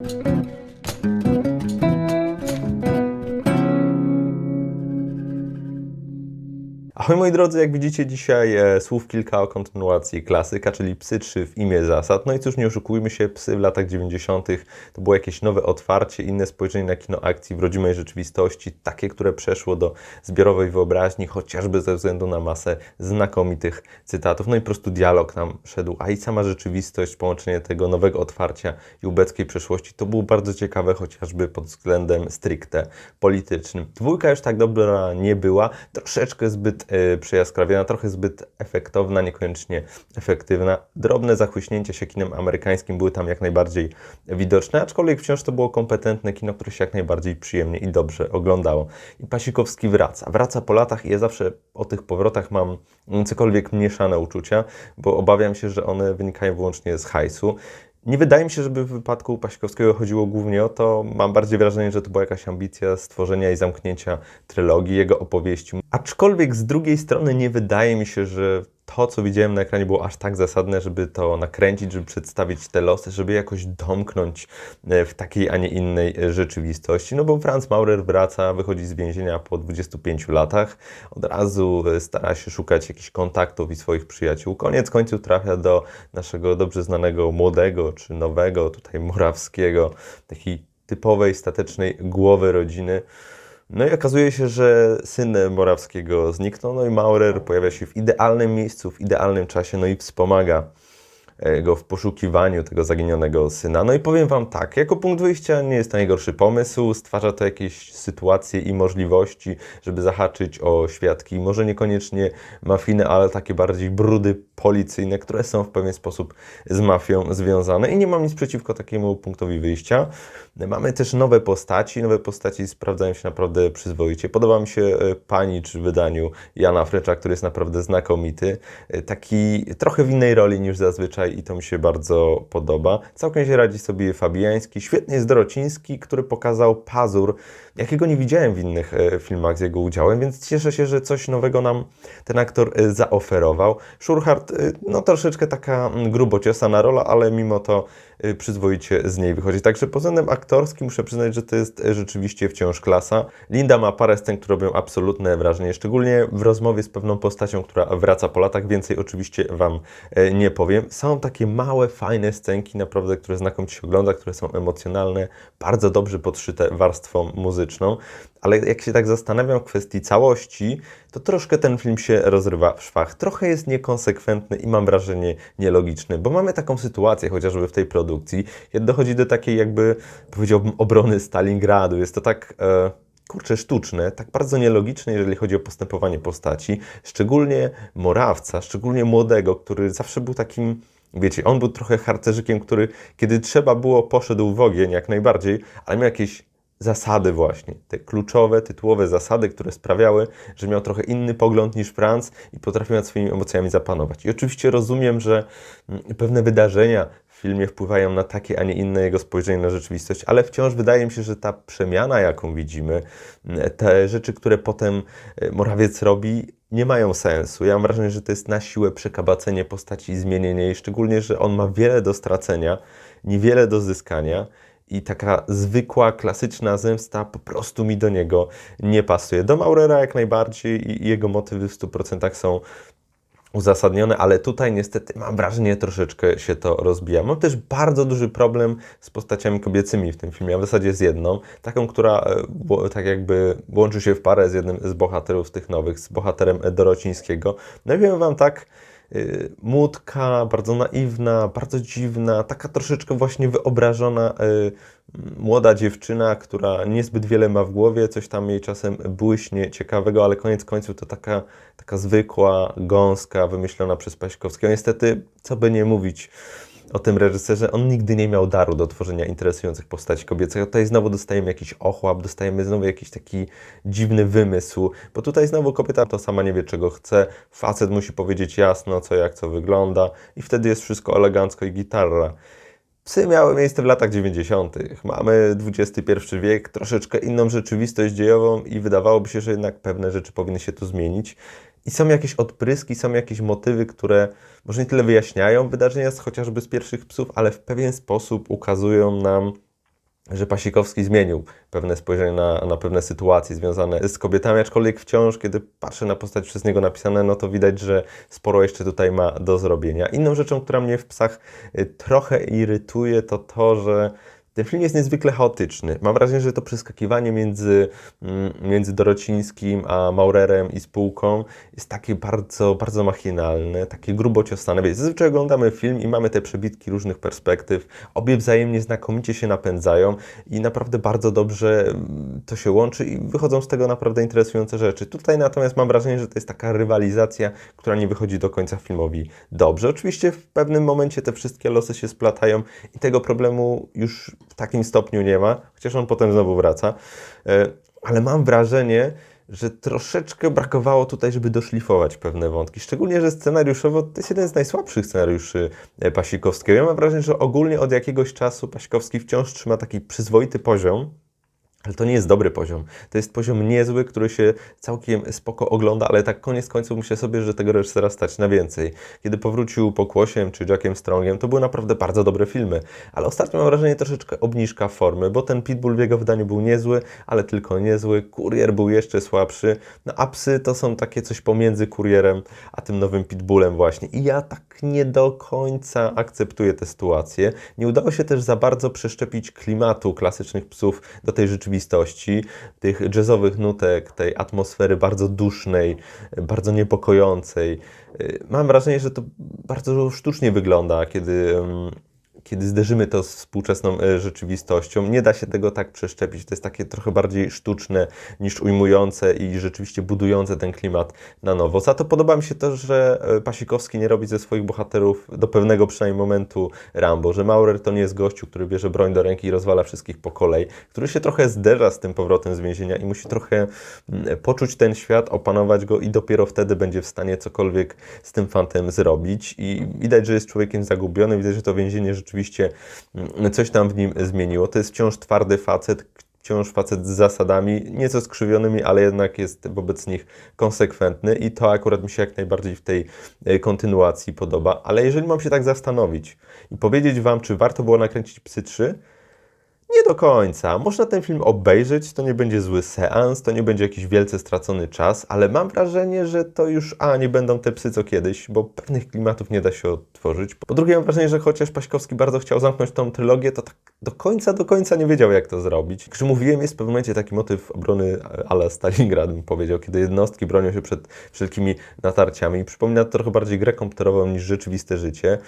Thank you. Ahoj moi drodzy, jak widzicie dzisiaj e, słów kilka o kontynuacji klasyka, czyli Psy 3 w imię zasad. No i cóż, nie oszukujmy się, Psy w latach 90. to było jakieś nowe otwarcie, inne spojrzenie na kino akcji w rodzimej rzeczywistości, takie, które przeszło do zbiorowej wyobraźni, chociażby ze względu na masę znakomitych cytatów. No i po prostu dialog nam szedł, a i sama rzeczywistość, połączenie tego nowego otwarcia i ubeckiej przeszłości, to było bardzo ciekawe, chociażby pod względem stricte politycznym. Dwójka już tak dobra nie była, troszeczkę zbyt y, przejaskrawiona, trochę zbyt efektowna, niekoniecznie efektywna. Drobne zachłyśnięcia się kinem amerykańskim były tam jak najbardziej widoczne, aczkolwiek wciąż to było kompetentne kino, które się jak najbardziej przyjemnie i dobrze oglądało. I Pasikowski wraca. Wraca po latach i ja zawsze o tych powrotach mam cokolwiek mieszane uczucia, bo obawiam się, że one wynikają wyłącznie z hajsu. Nie wydaje mi się, żeby w wypadku Pasikowskiego chodziło głównie o to. Mam bardziej wrażenie, że to była jakaś ambicja stworzenia i zamknięcia trylogii, jego opowieści. Aczkolwiek z drugiej strony nie wydaje mi się, że to, co widziałem na ekranie, było aż tak zasadne, żeby to nakręcić, żeby przedstawić te losy, żeby jakoś domknąć e, w takiej, a nie innej e, rzeczywistości. No bo Franz Maurer wraca, wychodzi z więzienia po 25 latach, od razu e, stara się szukać jakichś kontaktów i swoich przyjaciół. Koniec końców trafia do naszego dobrze znanego młodego czy nowego, tutaj Morawskiego, takiej typowej, statecznej głowy rodziny. No i okazuje się, że syn Morawskiego zniknął, no i Maurer pojawia się w idealnym miejscu, w idealnym czasie, no i wspomaga go w poszukiwaniu tego zaginionego syna. No i powiem Wam tak, jako punkt wyjścia nie jest to najgorszy pomysł, stwarza to jakieś sytuacje i możliwości, żeby zahaczyć o świadki, może niekoniecznie mafijne, ale takie bardziej brudy policyjne, które są w pewien sposób z mafią związane i nie mam nic przeciwko takiemu punktowi wyjścia. Mamy też nowe postaci, nowe postaci sprawdzają się naprawdę przyzwoicie. Podoba mi się e, Panicz w wydaniu Jana Frycza, który jest naprawdę znakomity. E, Taki trochę w innej roli niż zazwyczaj i to mi się bardzo podoba. Całkiem się radzi sobie Fabiański, świetnie jest Dorociński, który pokazał pazur, jakiego nie widziałem w innych e, filmach z jego udziałem, więc cieszę się, że coś nowego nam ten aktor e, zaoferował. Szurhart, e, no troszeczkę taka mm, grubo ciosana rola, ale mimo to przyzwoicie z niej wychodzi. Także pod względem aktorskim muszę przyznać, że to jest rzeczywiście wciąż klasa. Linda ma parę scen, które robią absolutne wrażenie, szczególnie w rozmowie z pewną postacią, która wraca po latach. Więcej oczywiście Wam nie powiem. Takie małe, fajne scenki, naprawdę, które znakomicie się ogląda, które są emocjonalne, bardzo dobrze podszyte warstwą muzyczną. Ale jak się tak zastanawiam w kwestii całości, to troszkę ten film się rozrywa w szwach. Trochę jest niekonsekwentny i mam wrażenie nielogiczny, bo mamy taką sytuację chociażby w tej produkcji, kiedy dochodzi do takiej jakby, powiedziałbym, obrony Stalingradu. Jest to tak... E, kurczę, sztuczne, tak bardzo nielogiczne, jeżeli chodzi o postępowanie postaci, szczególnie Morawca, szczególnie młodego, który zawsze był takim, wiecie, on był trochę harcerzykiem, który kiedy trzeba było, poszedł w ogień jak najbardziej, ale miał jakieś zasady właśnie, te kluczowe, tytułowe zasady, które sprawiały, że miał trochę inny pogląd niż Franz i potrafił nad swoimi emocjami zapanować. I oczywiście rozumiem, że mm, pewne wydarzenia filmie wpływają na takie, a nie inne jego spojrzenie na rzeczywistość, ale wciąż wydaje mi się, że ta przemiana, jaką widzimy, te rzeczy, które potem e, Morawiec robi, nie mają sensu. Ja mam wrażenie, że to jest na siłę przekabacenie postaci i zmienienie jej, szczególnie, że on ma wiele do stracenia, niewiele do zyskania i taka zwykła, klasyczna zemsta po prostu mi do niego nie pasuje. Do Maurera jak najbardziej i jego motywy w 100% są uzasadnione, ale tutaj niestety mam wrażenie, troszeczkę się to rozbija. Mam też bardzo duży problem z postaciami kobiecymi w tym filmie, a w zasadzie z jedną, taką, która e, tak jakby łączy się w parę z jednym z bohaterów tych nowych, z bohaterem Dorocińskiego. No i powiem Wam tak, y, młódka, bardzo naiwna, bardzo dziwna, taka troszeczkę właśnie wyobrażona y, młoda dziewczyna, która niezbyt wiele ma w głowie, coś tam jej czasem błyśnie ciekawego, ale koniec końców to taka, taka zwykła, gąska, wymyślona przez Paśkowskiego. Niestety, co by nie mówić o tym reżyserze, on nigdy nie miał daru do tworzenia interesujących postaci kobiecych. Tutaj znowu dostajemy jakiś ochłap, dostajemy znowu jakiś taki dziwny wymysł, bo tutaj znowu kobieta to sama nie wie, czego chce, facet musi powiedzieć jasno, co jak, co wygląda i wtedy jest wszystko elegancko i gitarra. Psy miały miejsce w latach 90. Mamy XXI wiek, troszeczkę inną rzeczywistość dziejową i wydawałoby się, że jednak pewne rzeczy powinny się tu zmienić. I są jakieś odpryski, są jakieś motywy, które może nie tyle wyjaśniają wydarzenia chociażby z pierwszych psów, ale w pewien sposób ukazują nam że Pasikowski zmienił pewne spojrzenie na, na pewne sytuacje związane z kobietami, aczkolwiek wciąż, kiedy patrzę na postać przez niego napisane, no to widać, że sporo jeszcze tutaj ma do zrobienia. Inną rzeczą, która mnie w psach y, trochę irytuje, to to, że ten film jest niezwykle chaotyczny. Mam wrażenie, że to przeskakiwanie między, mm, między Dorocińskim a Maurerem i spółką jest takie bardzo, bardzo machinalne, takie grubo ciosane. Wiecie, zazwyczaj oglądamy film i mamy te przebitki różnych perspektyw. Obie wzajemnie znakomicie się napędzają i naprawdę bardzo dobrze mm, to się łączy i wychodzą z tego naprawdę interesujące rzeczy. Tutaj natomiast mam wrażenie, że to jest taka rywalizacja, która nie wychodzi do końca filmowi dobrze. Oczywiście w pewnym momencie te wszystkie losy się splatają i tego problemu już takim stopniu nie ma, chociaż on potem znowu wraca. E, ale mam wrażenie, że troszeczkę brakowało tutaj, żeby doszlifować pewne wątki. Szczególnie, że scenariuszowo to jest jeden z najsłabszych scenariuszy e, Pasikowskiego. Ja mam wrażenie, że ogólnie od jakiegoś czasu Pasikowski wciąż trzyma taki przyzwoity poziom ale to nie jest dobry poziom. To jest poziom niezły, który się całkiem spoko ogląda, ale tak koniec końców myślę sobie, że tego reżysera stać na więcej. Kiedy powrócił Pokłosiem czy Jackiem Strongiem, to były naprawdę bardzo dobre filmy. Ale ostatnio mam wrażenie troszeczkę obniżka formy, bo ten Pitbull w jego wydaniu był niezły, ale tylko niezły. Kurier był jeszcze słabszy. No a psy to są takie coś pomiędzy kurierem a tym nowym Pitbullem właśnie. I ja tak nie do końca akceptuję tę sytuację. Nie udało się też za bardzo przeszczepić klimatu klasycznych psów do tej rzeczywistości rzeczywistości, tych jazzowych nutek, tej atmosfery bardzo dusznej, bardzo niepokojącej. Mam wrażenie, że to bardzo sztucznie wygląda, kiedy kiedy zderzymy to z współczesną e, rzeczywistością, nie da się tego tak przeszczepić. To jest takie trochę bardziej sztuczne niż ujmujące i rzeczywiście budujące ten klimat na nowo. Za to podoba mi się to, że e, Pasikowski nie robi ze swoich bohaterów do pewnego przynajmniej momentu Rambo, że Maurer to nie jest gościu, który bierze broń do ręki i rozwala wszystkich po kolei, który się trochę zderza z tym powrotem z więzienia i musi trochę mm, poczuć ten świat, opanować go i dopiero wtedy będzie w stanie cokolwiek z tym fantem zrobić. I widać, że jest człowiekiem zagubionym, widać, że to więzienie rzeczywiście rzeczywiście mm, coś tam w nim zmieniło. To jest wciąż twardy facet, wciąż facet z zasadami, nieco skrzywionymi, ale jednak jest wobec nich konsekwentny i to akurat mi się jak najbardziej w tej e, kontynuacji podoba. Ale jeżeli mam się tak zastanowić i powiedzieć Wam, czy warto było nakręcić Psy 3, nie do końca. Można ten film obejrzeć, to nie będzie zły seans, to nie będzie jakiś wielce stracony czas, ale mam wrażenie, że to już a nie będą te psy co kiedyś, bo pewnych klimatów nie da się odtworzyć. Po drugie mam wrażenie, że chociaż Paśkowski bardzo chciał zamknąć tą trylogię, to tak do końca, do końca nie wiedział jak to zrobić. Jak mówiłem, jest w pewnym momencie taki motyw obrony ala Stalingrad, bym powiedział, kiedy jednostki bronią się przed wszelkimi natarciami. Przypomina to trochę bardziej grę komputerową niż rzeczywiste życie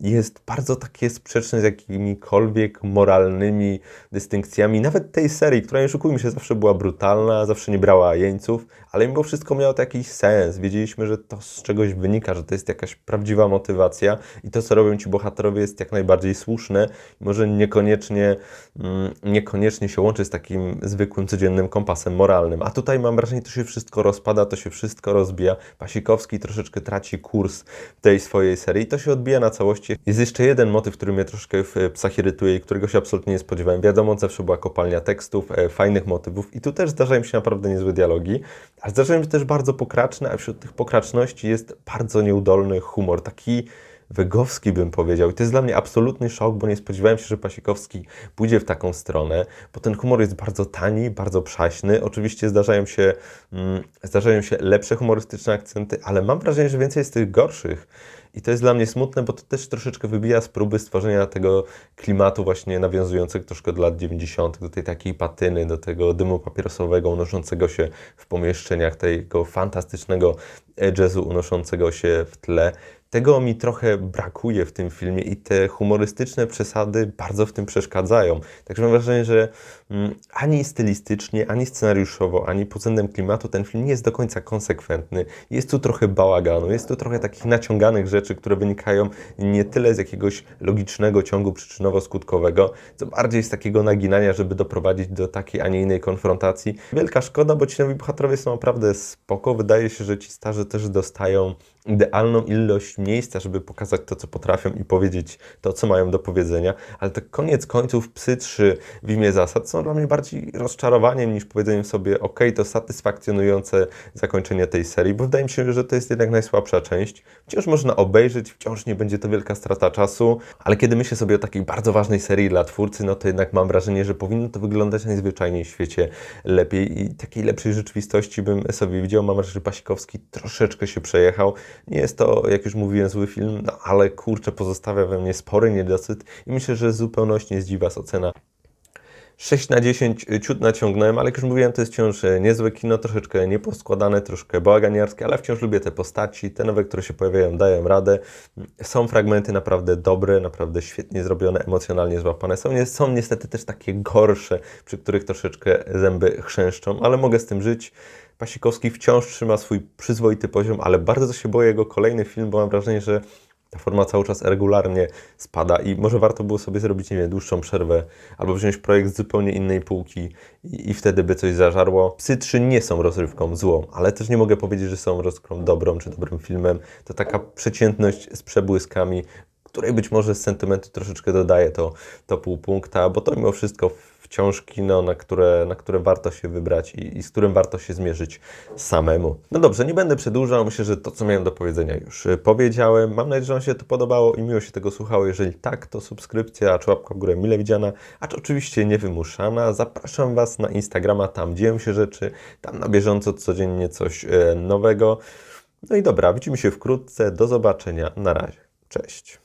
jest bardzo takie sprzeczne z jakimikolwiek moralnymi dystynkcjami, nawet tej serii, która nie oszukujmy się, zawsze była brutalna, zawsze nie brała jeńców, ale mimo wszystko miało to jakiś sens. Wiedzieliśmy, że to z czegoś wynika, że to jest jakaś prawdziwa motywacja i to, co robią ci bohaterowie, jest jak najbardziej słuszne. Może niekoniecznie, mm, niekoniecznie się łączy z takim zwykłym, codziennym kompasem moralnym. A tutaj mam wrażenie, to się wszystko rozpada, to się wszystko rozbija. Pasikowski troszeczkę traci kurs tej swojej serii i to się odbija na całości. Jest jeszcze jeden motyw, który mnie troszkę w psach irytuje i którego się absolutnie nie spodziewałem. Wiadomo, zawsze była kopalnia tekstów, e, fajnych motywów i tu też zdarzają się naprawdę niezłe dialogi, ale zdarzają się też bardzo pokraczne, a wśród tych pokraczności jest bardzo nieudolny humor, taki wegowski bym powiedział. I to jest dla mnie absolutny szok, bo nie spodziewałem się, że Pasikowski pójdzie w taką stronę, bo ten humor jest bardzo tani, bardzo przaśny. Oczywiście zdarzają się, mm, zdarzają się lepsze humorystyczne akcenty, ale mam wrażenie, że więcej jest tych gorszych. I to jest dla mnie smutne, bo to też troszeczkę wybija z próby stworzenia tego klimatu właśnie nawiązującego troszkę do lat 90., do tej takiej patyny, do tego dymu papierosowego unoszącego się w pomieszczeniach, tego fantastycznego jazzu unoszącego się w tle. Tego mi trochę brakuje w tym filmie i te humorystyczne przesady bardzo w tym przeszkadzają. Także mam wrażenie, że mm, ani stylistycznie, ani scenariuszowo, ani pod względem klimatu ten film nie jest do końca konsekwentny. Jest tu trochę bałaganu, jest tu trochę takich naciąganych rzeczy, które wynikają nie tyle z jakiegoś logicznego ciągu przyczynowo-skutkowego, co bardziej z takiego naginania, żeby doprowadzić do takiej, a nie innej konfrontacji. Wielka szkoda, bo ci nowi bohaterowie są naprawdę spoko. Wydaje się, że ci starzy też dostają idealną ilość miejsca, żeby pokazać to, co potrafią i powiedzieć to, co mają do powiedzenia, ale to koniec końców Psy 3 w imię zasad są dla mnie bardziej rozczarowaniem niż powiedzeniem sobie, ok, to satysfakcjonujące zakończenie tej serii, bo wydaje mi się, że to jest jednak najsłabsza część. Wciąż można obejrzeć, wciąż nie będzie to wielka strata czasu, ale kiedy myślę sobie o takiej bardzo ważnej serii dla twórcy, no to jednak mam wrażenie, że powinno to wyglądać najzwyczajniej w świecie lepiej i takiej lepszej rzeczywistości bym sobie widział. Mam wrażenie, że Pasikowski troszeczkę się przejechał. Nie jest to, jak już mówiłem, zły film, no ale kurczę, pozostawia we mnie spory niedosyt i myślę, że w zupełności nie zdziwi ocena 6 na 10 ciut naciągnąłem, ale jak już mówiłem, to jest wciąż e, niezłe kino, troszeczkę nieposkładane, troszkę bałaganiarskie, ale wciąż lubię te postaci, te nowe, które się pojawiają, dają radę. Są fragmenty naprawdę dobre, naprawdę świetnie zrobione, emocjonalnie złapane. Są, są niestety też takie gorsze, przy których troszeczkę zęby chrzęszczą, ale mogę z tym żyć. Pasikowski wciąż trzyma swój przyzwoity poziom, ale bardzo się boję jego kolejny film, bo mam wrażenie, że ta forma cały czas regularnie spada i może warto było sobie zrobić, nie wiem, dłuższą przerwę albo wziąć projekt z zupełnie innej półki i, i wtedy by coś zażarło. Psy 3 nie są rozrywką złą, ale też nie mogę powiedzieć, że są rozrywką dobrą czy dobrym filmem. To taka przeciętność z przebłyskami, której być może z sentymentu troszeczkę dodaje to, to pół punkta, bo to mimo wszystko wciąż kino, na które, na które warto się wybrać i, i z którym warto się zmierzyć samemu. No dobrze, nie będę przedłużał, myślę, że to, co miałem do powiedzenia już y, powiedziałem. Mam nadzieję, że Wam się to podobało i miło się tego słuchało. Jeżeli tak, to subskrypcja czy łapka w górę mile widziana, a czy oczywiście niewymuszana. Zapraszam Was na Instagrama, tam dzieją się rzeczy, tam na bieżąco codziennie coś e, nowego. No i dobra, widzimy się wkrótce, do zobaczenia, na razie, cześć.